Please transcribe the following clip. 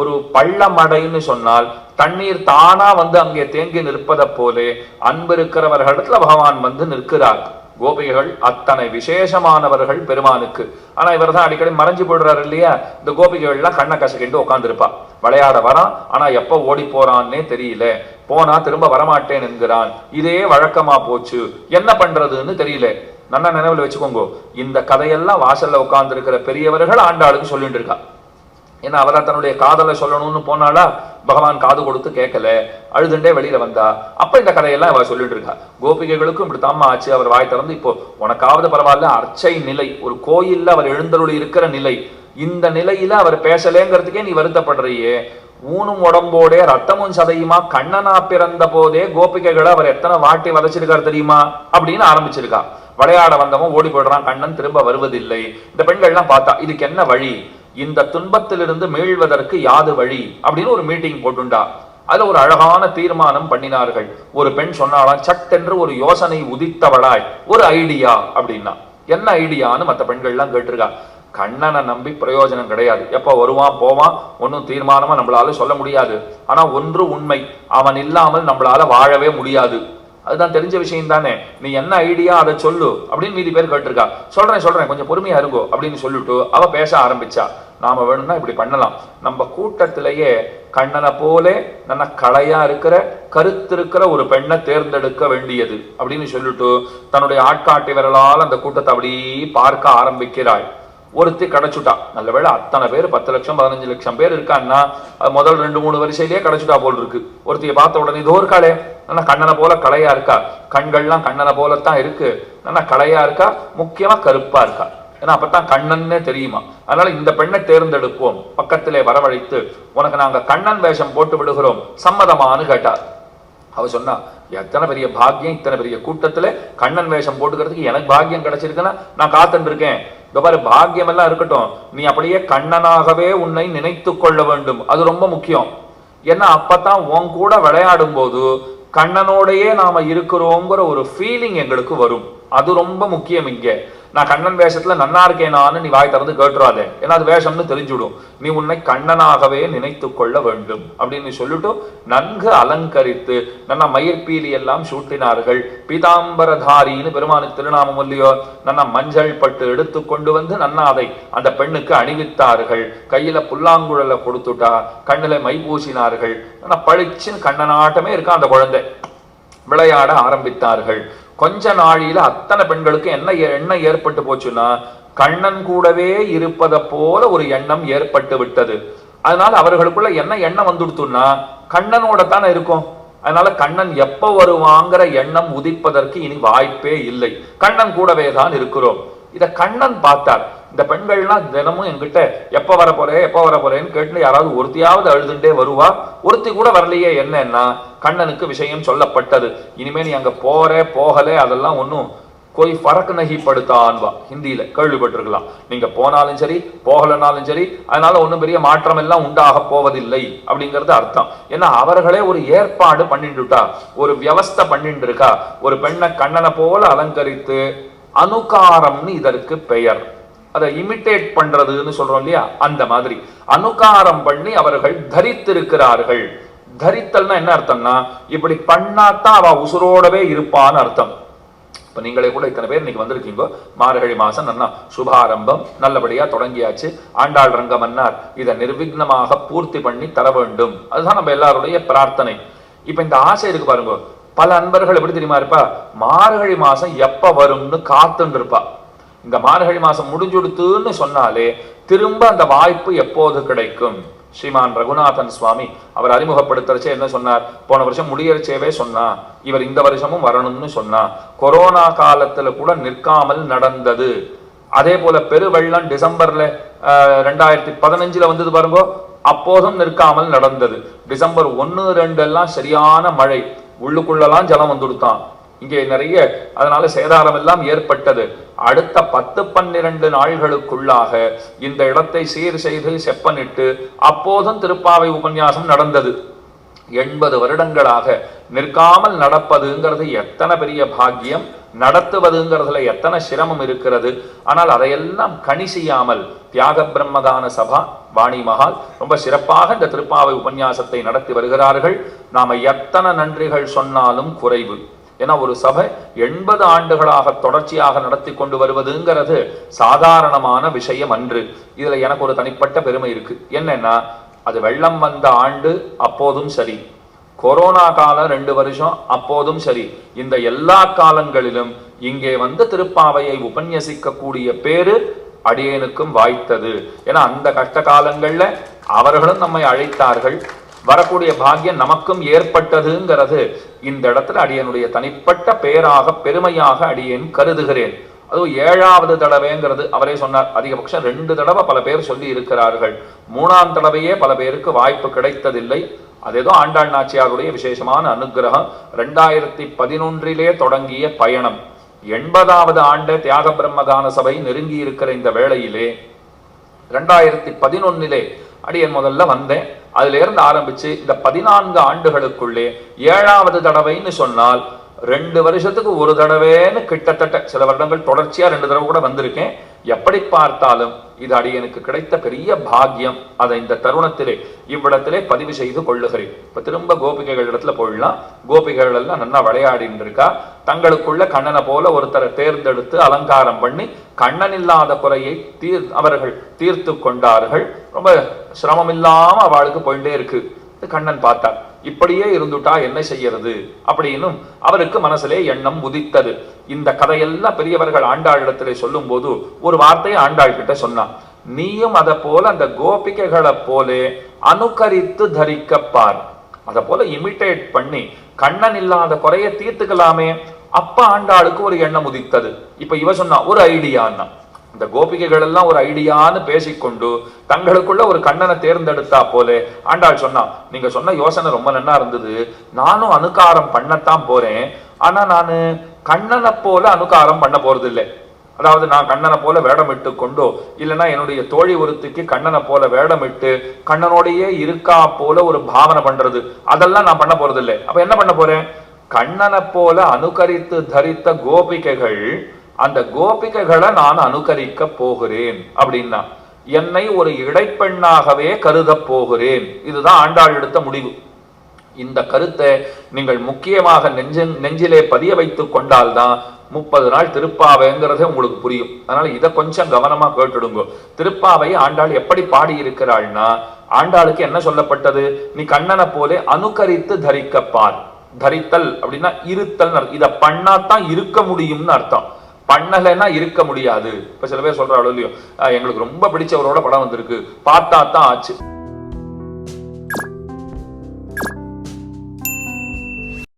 ஒரு பள்ளமடைன்னு சொன்னால் தண்ணீர் தானா வந்து அங்கே தேங்கி நிற்பதை போலே அன்பு இருக்கிறவர்களிடத்துல பகவான் வந்து நிற்கிறார். கோபிகைகள் அத்தனை விசேஷமானவர்கள் பெருமானுக்கு. ஆனா இவர் தான் அடிக்கடி மறைஞ்சு போடுறாரு இல்லையா? இந்த கோபிகைகள்லாம் கண்ணை கசக்கிட்டு உட்காந்துருப்பா விளையாட வரான். ஆனா எப்ப ஓடி போறான்னே தெரியல. போனா திரும்ப வரமாட்டேன் என்கிறான். இதே வழக்கமா போச்சு. என்ன பண்றதுன்னு தெரியல. நல்லா நினைவுல வச்சுக்கோங்க. இந்த கதையெல்லாம் வாசல்ல உட்கார்ந்து இருக்கிற பெரியவர்கள் ஆண்டாளுக்கு சொல்லிட்டு இருக்கா. ஏன்னா அவரா தன்னுடைய காதலை சொல்லணும்னு போனாலா பகவான் காது கொடுத்து கேட்கல. அழுதுண்டே வெளியில வந்தா. அப்ப இந்த கதையெல்லாம் அவ சொல்லிட்டு இருக்கா. கோபிகைகளுக்கும் இப்படி தாம்மா ஆச்சு. அவர் வாய் திறந்து இப்போ உனக்காவது பரவாயில்ல அர்ச்சை நிலை. ஒரு கோயில்ல அவர் எழுந்தருளி இருக்கிற நிலை. இந்த நிலையில அவர் பேசலேங்கிறதுக்கே நீ வருத்தப்படுறியே. ஊனும் உடம்போடே ரத்தமும் சதையுமா? கண்ணனா பிறந்த போதே கோபிகைகளை அவர் எத்தனை வாட்டி வதச்சிருக்காரு தெரியுமா? அப்படின்னு ஆரம்பிச்சிருக்கா. விளையாட வந்தவன் ஓடி போயிடுறான். கண்ணன் திரும்ப வருவதில்லை. இந்த பெண்கள்லாம் பார்த்தா இதுக்கு என்ன வழி? இந்த துன்பத்திலிருந்து மீள்வதற்கு யாது வழி? அப்படின்னு ஒரு மீட்டிங் போட்டுண்டா. அதுல ஒரு அழகான தீர்மானம் பண்ணினார்கள். ஒரு பெண் சொன்னாலாம் சட்டென்று ஒரு யோசனை உதித்தவளாய் ஒரு ஐடியா அப்படின்னா. என்ன ஐடியான்னு மற்ற பெண்கள்லாம் கேட்டிருக்கா. கண்ணனை நம்பி பிரயோஜனம் கிடையாது. எப்ப வருவான் போவான் ஒன்றும் தீர்மானமா நம்மளால சொல்ல முடியாது. ஆனா ஒன்று உண்மை. அவன் இல்லாமல் நம்மளால வாழவே முடியாது. அதுதான் தெரிஞ்ச விஷயம் தானே நீ என்ன ஐடியா அதை சொல்லு அப்படின்னு மீதி பேர் கேட்டிருக்கா. சொல்றேன் சொல்றேன் கொஞ்சம் பொறுமையா இருங்கோ அப்படின்னு சொல்லிட்டு அவ பேச ஆரம்பிச்சா. நாம வேணும்னா இப்படி பண்ணலாம். நம்ம கூட்டத்திலேயே கண்ணனை போலே நல்ல கலையா இருக்கிற கருத்து இருக்கிற ஒரு பெண்ணை தேர்ந்தெடுக்க வேண்டியது அப்படின்னு சொல்லிட்டு தன்னுடைய ஆட்காட்டி விரலால் அந்த கூட்டத்தை அப்படி பார்க்க ஆரம்பிக்கிறாள். ஒருத்தி கிடைச்சுட்டா. நல்ல வேளை அத்தனை பேர் பத்து லட்சம் பதினஞ்சு லட்சம் பேர் இருக்கான்னா அது முதல் ரெண்டு மூணு வரிசையிலேயே கிடைச்சுட்டா போல் இருக்கு. ஒருத்தியை பார்த்த உடனே இதோ இருக்காளே. நல்லா கண்ணனை போல கலையா இருக்கா? கண்கள்லாம் கண்ணனை போலத்தான் இருக்கு. நல்லா கலையா இருக்கா? முக்கியமா கருப்பா இருக்கா? ஏன்னா அப்பதான் கண்ணன்னே தெரியுமா? அதனால இந்த பெண்ணை தேர்ந்தெடுப்போம். பக்கத்திலே வரவழைத்து உனக்கு நாங்க கண்ணன் வேஷம் போட்டு விடுகிறோம். சம்மதமான்னு கேட்டார் அவ சொன்னா எத்தனை பெரிய பாக்கியம் இத்தனை பெரிய கூட்டத்துல கண்ணன் வேஷம் போட்டுக்கிறதுக்கு எனக்கு பாக்கியம் கிடைச்சிருக்குன்னா நான் காத்துட்டு இருக்கேன் பாரு பாக்கியமெல்லாம் இருக்கட்டும். நீ அப்படியே கண்ணனாகவே உன்னை நினைத்து கொள்ள வேண்டும். அது ரொம்ப முக்கியம். ஏன்னா அப்பதான் உன் கூட விளையாடும் போது கண்ணனோடையே நாம இருக்கிறோங்கிற ஒரு ஃபீலிங் எங்களுக்கு வரும். அது ரொம்ப முக்கியம் இங்கே. நான் கண்ணன் வேஷத்துல நன்னா இருக்கேனான்னு நீ வாய் திறந்து கேட்டுறாதே. ஏன்னா அது வேஷம்னு தெரிஞ்சுடும். நீ உன்னை கண்ணனாகவே நினைத்து கொள்ள வேண்டும். அப்படின்னு சொல்லிட்டு நன்கு அலங்கரித்து நன்னா மயிர்பீலி எல்லாம் சூட்டினார்கள். பீதாம்பரதாரின்னு பெருமானுக்கு திருநாமம் இல்லையோ? நன்னா மஞ்சள் பட்டு எடுத்து கொண்டு வந்து நன்னா அதை அந்த பெண்ணுக்கு அணிவித்தார்கள். கையில புல்லாங்குழலை கொடுத்துட்டா கண்ணுல மை பூசினார்கள். நன்னா பளிச்சுன்னு கண்ணனாட்டமே இருக்கா அந்த குழந்தை. விளையாட ஆரம்பித்தார்கள். கொஞ்ச நாளில அத்தனை பெண்களுக்கு என்ன ஏ- எண்ணம் ஏற்பட்டு போச்சுன்னா கண்ணன் கூடவே இருப்பதை போல ஒரு எண்ணம் ஏற்பட்டு விட்டது. அதனால அவர்களுக்குள்ள என்ன எண்ணம் வந்துடுத்துன்னா கண்ணனோட தானே இருக்கும். அதனால கண்ணன் எப்ப வருவாங்கிற எண்ணம் உதிப்பதற்கு இனி வாய்ப்பே இல்லை. கண்ணன் கூடவே தான் இருக்கிறோம். இத கண்ணன் பார்த்தார். இந்த பெண்கள்லாம் தினமும் எங்கிட்ட எப்போ வர எப்போ எப்ப வர போறேன்னு கேட்டு யாராவது ஒருத்தியாவது அழுதுண்டே வருவா? ஒருத்தி கூட வரலையே என்னன்னா? கண்ணனுக்கு விஷயம் சொல்லப்பட்டது. இனிமே நீ அங்கே போற போகல அதெல்லாம் ஒன்றும் கோய் பறக்கு நகி படுத்தான்வா ஹிந்தியில கேள்விப்பட்டிருக்கலாம். நீங்க போனாலும் சரி போகலனாலும் சரி அதனால ஒன்றும் பெரிய மாற்றம் எல்லாம் உண்டாக போவதில்லை அப்படிங்கிறது அர்த்தம். ஏன்னா அவர்களே ஒரு ஏற்பாடு பண்ணிட்டுட்டா ஒரு வியவஸ்தை பண்ணிட்டு இருக்கா ஒரு பெண்ணை கண்ணனை போல அலங்கரித்து அனுகாரம்னு இதற்கு பெயர். அதை இமிட்டேட் பண்றதுன்னு சொல்றோம் இல்லையா? அந்த மாதிரி. அனுகாரம் பண்ணி அவர்கள் தரித்திருக்கிறார்கள். தரித்தல்னா என்ன அர்த்தம்னா இப்படி பண்ணாதான் அவ உசுரோடவே இருப்பான்னு அர்த்தம். இப்ப நீங்களே கூட இத்தனை பேர் இன்னைக்கு வந்திருக்கீங்க? மார்கழி மாசம் நல்லா சுபாரம்பம் நல்லபடியா தொடங்கியாச்சு. ஆண்டாள் ரங்கமன்னார் இதை நிர்விக்னமாக பூர்த்தி பண்ணி தர வேண்டும். அதுதான் நம்ம எல்லாருடைய பிரார்த்தனை. இப்ப இந்த ஆசை இருக்கு பாருங்க. பல அன்பர்கள் எப்படி தெரியுமா இருப்பா? மார்கழி மாசம் எப்ப வரும்னு காத்துன்னு இருப்பா. இந்த மார்கழி மாசம் முடிஞ்சுடுத்துன்னு சொன்னாலே திரும்ப அந்த வாய்ப்பு எப்போது கிடைக்கும்? ஸ்ரீமான் ரகுநாதன் சுவாமி அவர் அறிமுகப்படுத்துறச்சே என்ன சொன்னார்? போன வருஷம் முடியறச்சேவே சொன்னா இவர் இந்த வருஷமும் வரணும்னு சொன்னா கொரோனா காலத்துல கூட நிற்காமல் நடந்தது. அதே போல பெருவெள்ளம் டிசம்பர்ல ரெண்டாயிரத்தி பதினஞ்சுல வந்தது பாருங்கோ அப்போதும் நிற்காமல் நடந்தது. டிசம்பர் ஒன்னு ரெண்டு எல்லாம் சரியான மழை. உள்ளுக்குள்ளெல்லாம் ஜலம் வந்துடுத்தான். இங்கே நிறைய அதனால சேதாரம் எல்லாம் ஏற்பட்டது. அடுத்த பத்து பன்னிரண்டு நாள்களுக்குள்ளாக இந்த இடத்தை சீர் செய்து செப்பனிட்டு அப்போதும் திருப்பாவை உபன்யாசம் நடந்தது. எண்பது வருடங்களாக நிற்காமல் நடப்பதுங்கிறது எத்தனை பெரிய பாக்கியம் நடத்துவதுங்கிறதுல எத்தனை சிரமம் இருக்கிறது. ஆனால் அதையெல்லாம் கணி செய்யாமல் தியாக பிரம்மதான சபா வாணி மகால் ரொம்ப சிறப்பாக இந்த திருப்பாவை உபன்யாசத்தை நடத்தி வருகிறார்கள். நாம எத்தனை நன்றிகள் சொன்னாலும் குறைவு. ஏன்னா ஒரு சபை எண்பது ஆண்டுகளாக தொடர்ச்சியாக நடத்தி கொண்டு வருவதுங்கிறது சாதாரணமான விஷயம் அன்று. இதுல எனக்கு ஒரு தனிப்பட்ட பெருமை இருக்கு. என்னன்னா அது வெள்ளம் வந்த ஆண்டு அப்போதும் சரி. கொரோனா காலம் ரெண்டு வருஷம் அப்போதும் சரி. இந்த எல்லா காலங்களிலும் இங்கே வந்து திருப்பாவையை உபன்யசிக்கக்கூடிய பேரு அடியேனுக்கும் வாய்த்தது. ஏன்னா அந்த கஷ்ட காலங்கள்ல அவர்களும் நம்மை அழைத்தார்கள். வரக்கூடிய பாக்கியம் நமக்கும் ஏற்பட்டதுங்கிறது. இந்த இடத்துல அடியனுடைய தனிப்பட்ட பெயராக பெருமையாக அடியேன் கருதுகிறேன். அதுவும் ஏழாவது தடவைங்கிறது அவரே சொன்னார். அதிகபட்சம் ரெண்டு தடவை பல பேர் சொல்லி இருக்கிறார்கள். மூணாம் தடவையே பல பேருக்கு வாய்ப்பு கிடைத்ததில்லை. அது ஏதோ ஆண்டாள் நாச்சியாருடைய விசேஷமான அனுகிரகம் ரெண்டாயிரத்தி பதினொன்றிலே தொடங்கிய பயணம். எண்பதாவது ஆண்டு தியாக பிரம்மதான சபை நெருங்கி இருக்கிற இந்த வேளையிலே ரெண்டாயிரத்தி பதினொன்னிலே அடியன் முதல்ல வந்தேன். அதிலிருந்து ஆரம்பித்து ஆரம்பிச்சு இந்த பதினான்கு ஆண்டுகளுக்குள்ளே ஏழாவது தடவைன்னு சொன்னால் ரெண்டு வருஷத்துக்கு ஒரு தடவைன்னு கிட்டத்தட்ட சில வருடங்கள் தொடர்ச்சியாக ரெண்டு தடவை கூட வந்திருக்கேன். எப்படி பார்த்தாலும் இது அடியனுக்கு கிடைத்த பெரிய பாக்கியம். அதை இந்த தருணத்திலே இவ்விடத்திலே பதிவு செய்து கொள்ளுகிறேன். இப்போ திரும்ப கோபிகைகள் இடத்துல போயிடலாம். கோபிகைகள் எல்லாம் நல்லா விளையாடின்னு இருக்கா. தங்களுக்குள்ள கண்ணனை போல ஒருத்தரை தேர்ந்தெடுத்து அலங்காரம் பண்ணி கண்ணன் இல்லாத குறையை தீர் அவர்கள் தீர்த்து கொண்டார்கள். ரொம்ப சிரமம் இல்லாம அவளுக்கு போயிட்டே இருக்கு. கண்ணன் பார்த்தார் இப்படியே இருந்துட்டா என்ன செய்யறது? அப்படின்னும் அவருக்கு மனசிலே எண்ணம் உதித்தது. இந்த கதையெல்லாம் பெரியவர்கள் ஆண்டாளிடத்திலே சொல்லும் போது ஒரு வார்த்தையை ஆண்டாள் கிட்ட சொன்னான். நீயும் அதை போல அந்த கோபிகைகளை போலே அனுகரித்து தரிக்கப்பார் அதை போல இமிட்டேட் பண்ணி கண்ணன் இல்லாத குறைய தீர்த்துக்கலாமே. அப்ப ஆண்டாளுக்கு ஒரு எண்ணம் உதித்தது. இப்ப இவ சொன்னா ஒரு ஐடியான்னா இந்த கோபிகைகளெல்லாம் ஒரு ஐடியான்னு பேசிக்கொண்டு தங்களுக்குள்ள ஒரு கண்ணனை தேர்ந்தெடுத்தா போலே. ஆண்டாள் சொன்னா நீங்க சொன்ன யோசனை ரொம்ப நல்லா இருந்தது. நானும் அனுகாரம் பண்ணத்தான் போறேன். ஆனா நான் கண்ணனை போல அனுகாரம் பண்ண போறது இல்லை அதாவது நான் கண்ணனை போல வேடமிட்டு கொண்டோ இல்லைன்னா என்னுடைய தோழி ஒருத்திக்கு கண்ணனை போல வேடமிட்டு கண்ணனோடையே இருக்கா போல ஒரு பாவனை பண்றது. அதெல்லாம் நான் பண்ண போறது இல்லை அப்ப என்ன பண்ண போறேன்? கண்ணனை போல அனுகரித்து தரித்த கோபிகைகள் அந்த கோபிகைகளை நான் அனுகரிக்க போகிறேன் அப்படின்னா என்னை ஒரு இடைப்பெண்ணாகவே கருத போகிறேன். இதுதான் ஆண்டாள் எடுத்த முடிவு. இந்த கருத்தை நீங்கள் முக்கியமாக நெஞ்ச நெஞ்சிலே பதிய வைத்து கொண்டால்தான் முப்பது நாள் திருப்பாவைங்கிறதே உங்களுக்கு புரியும். அதனால இதை கொஞ்சம் கவனமா கேட்டுடுங்க. திருப்பாவை ஆண்டாள் எப்படி பாடி இருக்கிறாள்னா ஆண்டாளுக்கு என்ன சொல்லப்பட்டது? நீ கண்ணனை போலே அனுகரித்து தரிக்கப்பார் தரித்தல் அப்படின்னா இருத்தல். இதை பண்ணாதான் இருக்க முடியும்னு அர்த்தம். பண்ணலைன்னா இருக்க முடியாது. இப்ப சில பேர் சொல்றாள் இல்லையோ எங்களுக்கு ரொம்ப பிடிச்சவரோட படம் வந்திருக்கு. பார்த்தா தான் ஆச்சு.